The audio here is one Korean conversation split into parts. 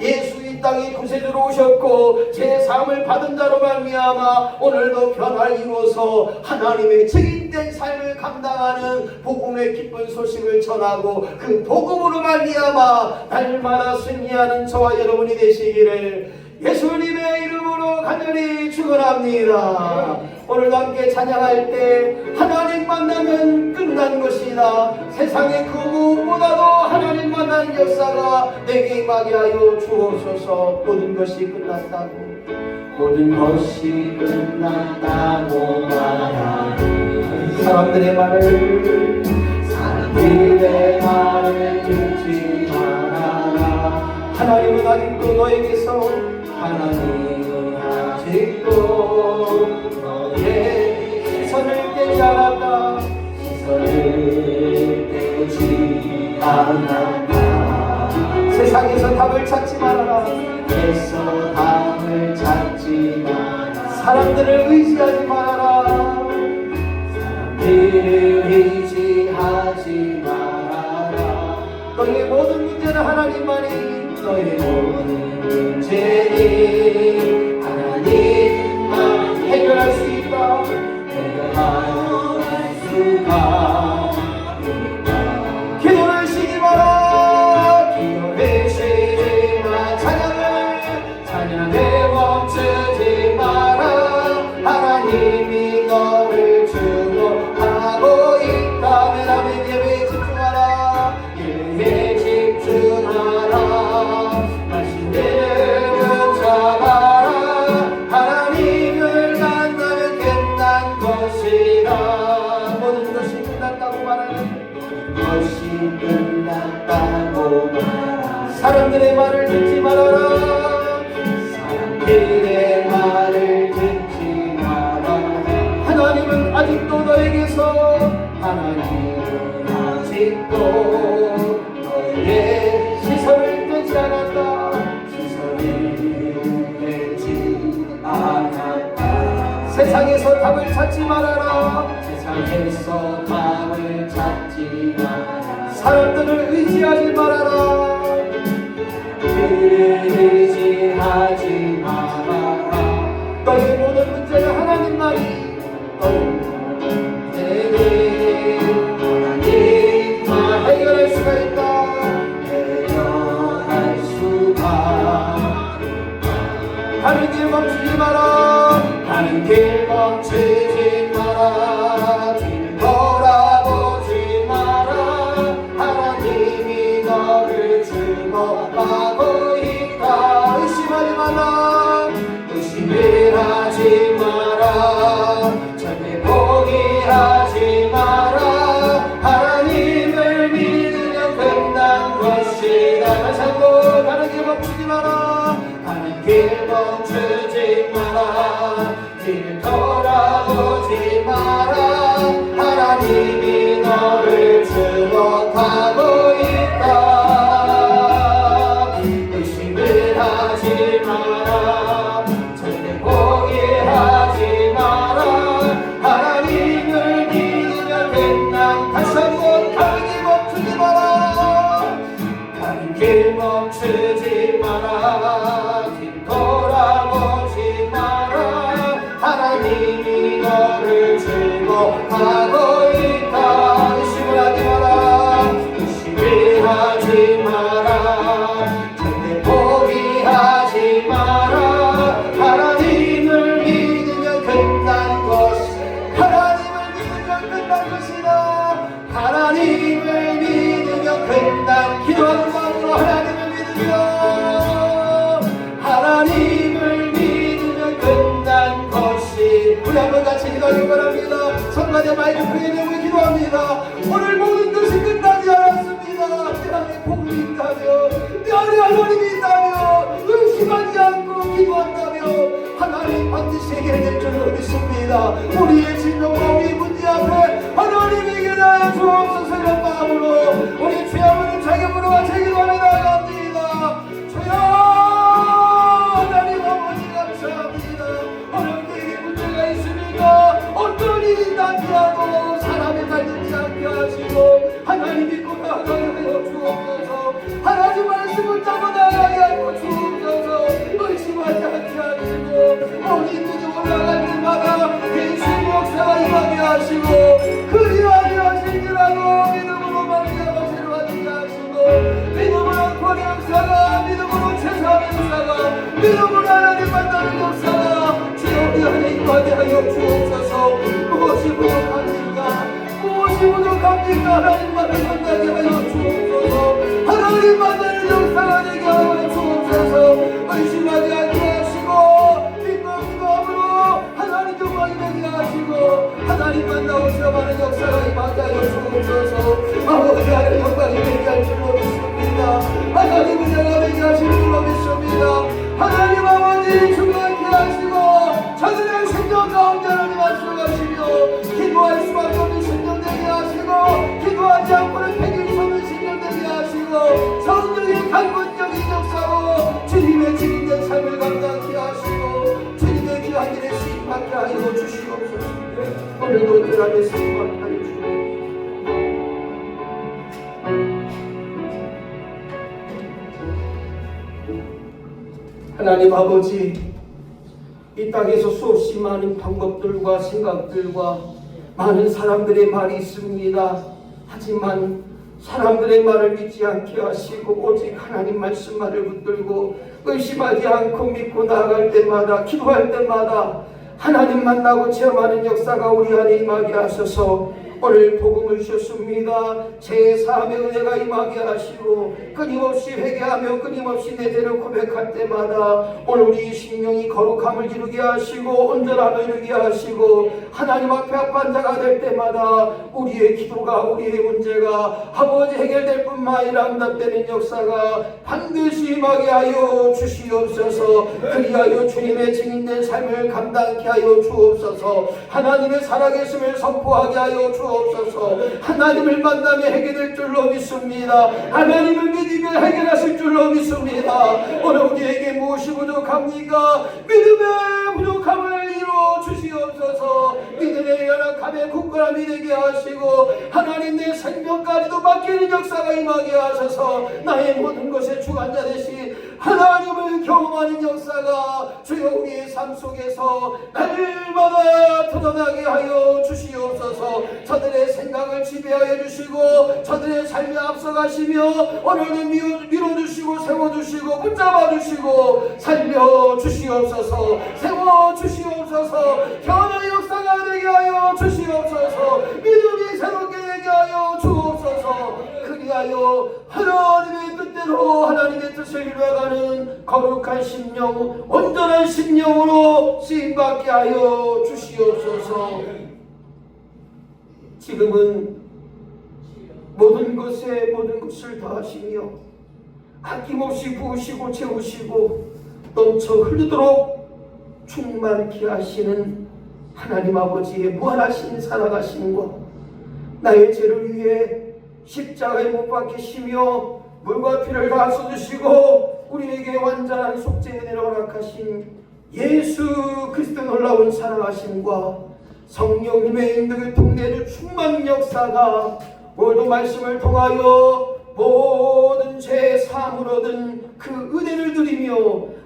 예수 이 땅에 구세주로 오셨고 제 삶을 받은 자로 말미암아 오늘도 변화를 이루어서 하나님의 책임된 삶을 감당하는 복음의 기쁜 소식을 전하고 그 복음으로 말미암아 날마다 승리하는 저와 여러분이 되시기를 예수님의 간절히 축원합니다. 오늘도 함께 찬양할 때 하나님 만나면 끝난 것이다. 세상의 그 무엇보다도 하나님 만나는 역사가 내게 임하게 하여 주옵소서. 모든 것이 끝났다고. 모든 것이 끝났다고 말하는 사람들의 말을 사람들의 말을 듣지 말아라. 하나님은 아직도 너에게서 아직도 너의 시선을 떼지 않았다. 시선을 떼지 않았다. 세상에서 답을 찾지 말아라. 에서 답을 찾지 말아라. 사람들을 의지하지 말아라. 사람들을 의지하지 말아라. 너의 모든 문제는 하나님만이. 너의 모든 문제는 하나님만 해 사람들의 말을 듣지 말아라. 하나님은 아직도 너에게서. 하나님은 아직도 너의 시선을 떼지 않았다. 시선을 떼지 않았다. 세상에서 답을 찾지 말아라. 세상에서 답을 찾지 말아라. 사람들을 의지하지 말아라 의지하지 말아라. 너의 모든 문제는 하나님만이 너의 문제는 하나님만 해결할 수가 있다. 해결할 수가 가는 길 멈추지 마라. 가는 길 멈추지 마라 멈추지 마라. 가는 길 멈추지 마라. 뒤를 돌아보지 마라. 하나님이 너를 주목하고 크게 내고 기도합니다. 오늘 모든 것이 끝나지 않았습니다. 내 안에 복음이 있다면 내 안에 하나님이 있다면 의심하지 않고 기도한다면 하나님 반드시 해결될 줄을 믿습니다. 우리의 진정과 우리의 문제 앞에 하나님에게 나의 주옵소서 하여 주옵소서. 무엇이 부족합니까? 무엇이 부족합니까? 하나님 만을 만나게 하여 주옵소서. 하나님 역사가 되게 하여 주옵소서. 의심하지 않게 하시고 기쁨으로 하나님 영광이 되게 하시고 하나님 만나고 체험하는 역사가 임하게 하여 주옵소서. 아버지 하나님 영광이 되게 할 줄로 믿습니다. 하나님 은혜가 되게 하실 줄로 믿습니다. 하나님 아버지 충 오늘도 들어가게 수임받게 하여 주옵소서 하나님 아버지 이 땅에서 수없이 많은 방법들과 생각들과 많은 사람들의 말이 있습니다. 하지만 사람들의 말을 믿지 않게 하시고 오직 하나님 말씀만을 붙들고 의심하지 않고 믿고 나아갈 때마다 기도할 때마다 하나님 만나고 체험하는 역사가 우리 안에 임하게 하셔서 오늘 복음을 주셨습니다. 제3의 은혜가 임하게 하시고 끊임없이 회개하며 끊임없이 내 죄를 고백할 때마다 오늘 우리 심령이 거룩함을 이루게 하시고 온전함을 이루게 하시고 하나님 앞에 합한 자가 될 때마다 우리의 기도가 우리의 문제가 아버지 해결될 뿐만 아니라 응답되는 역사가 반드시 임하게 하여 주시옵소서. 그리하여 주님의 증인된 삶을 감당케 하여 주옵소서. 하나님의 살아계심을 선포하게 하여 주옵소서 하나님을 만나며 해결될 줄로 믿습니다. 하나님을 믿으며 해결하실 줄로 믿습니다. 오늘 우리에게 무엇이 부족합니까? 믿음의 부족함을 이루어 주시옵소서. 믿음의 연약함에 굳건함이 되게 하시고 하나님 내 생명까지도 맡기는 역사가 임하게 하셔서. 나의 모든 것에 주관자 되신 하나님을 경험하는 역사가 주여 우리의 삶 속에서 날마다 터져나게 하여 주시옵소서. 저들의 생각을 지배하여 주시고 저들의 삶에 앞서가시며 오늘은 밀어- 밀어주시고 세워주시고 붙잡아 주시고 살려 주시옵소서. 세워 주시옵소서. 변화의 역사가 되게 하여 주시옵소서. 믿음이 새롭게 되게 하여 주옵소서. 그리하여 하나님의 뜻대로 뜻을 이루어가는 거룩한 심령 온전한 심령으로 쓰임받게 하여 주시옵소서. 지금은 모든 것에 모든 것을 다하시며 아낌없이 부으시고 채우시고 넘쳐 흐르도록 충만케 하시는 하나님 아버지의 무한하신 사랑하심과 나의 죄를 위해 십자가에 못 박히시며 물과 피를 다 쏟으시고 우리에게 완전한 속죄의 은혜를 허락하신 예수 그리스도 놀라운 사랑하심과 성령님의 인덕을 통내주 충만 역사가 모든 말씀을 통하여 모든 죄 사함을 얻은 그 은혜를 누리며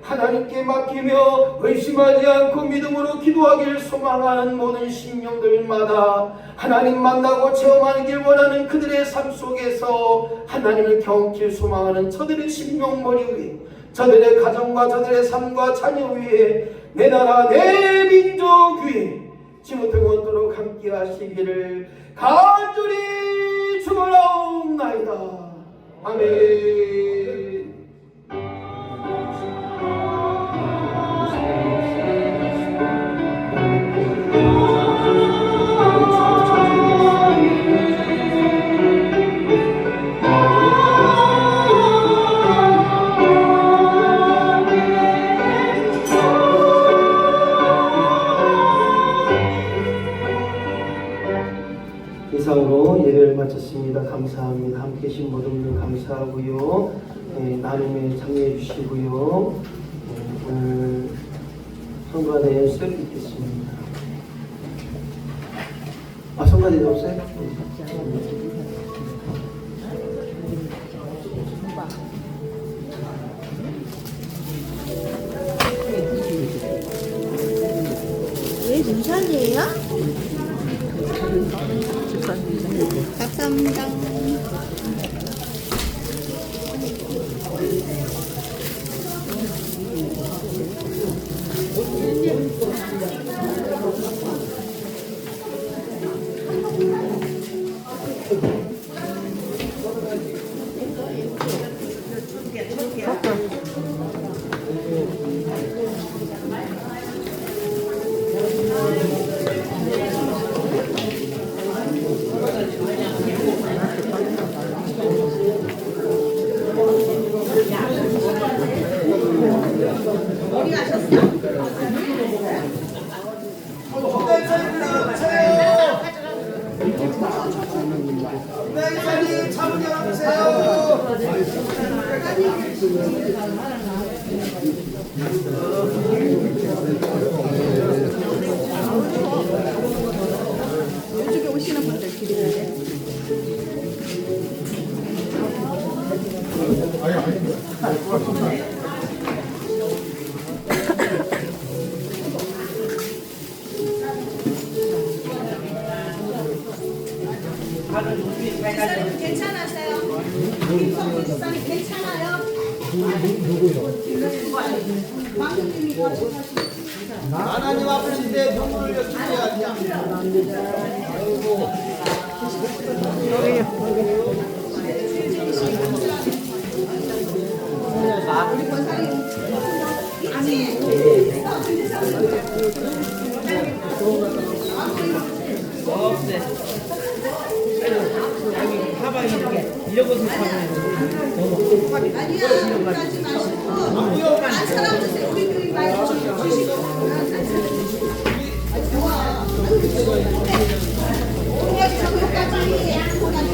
하나님께 맡기며 의심하지 않고 믿음으로 기도하기를 소망하는 모든 심령들마다 하나님 만나고 체험하길 원하는 그들의 삶 속에서 하나님을 경길 소망하는 저들의 심령머리 위에 저들의 가정과 저들의 삶과 자녀 위에 내 나라 내 민족 위에 지금부터 원토록 함께 하시기를 간절히 축원하옵나이다. 아멘 마쳤습니다. 감사합니다. 함께 계신 모든 분들 감사하고요. 예, 나눔에 참여해 주시고요. 예, 오늘 성가대 수업 있겠습니다. 아, 성가대 없어요? 네. 왜 등산이에요? 어디 가셨어? 니저님 차문 열어주세요. 하나님 앞이신데 눈물을 흘려 기도해야지. 아니야 하지 마시고 안 사람 드세요 우리 교회 말고 주시고 좋아 여기 저기까지 양보까지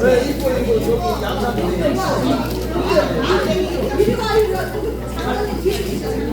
왜 이거 이거 저기 양사도 이리 와 이리 와 장관님 뒤에 계셔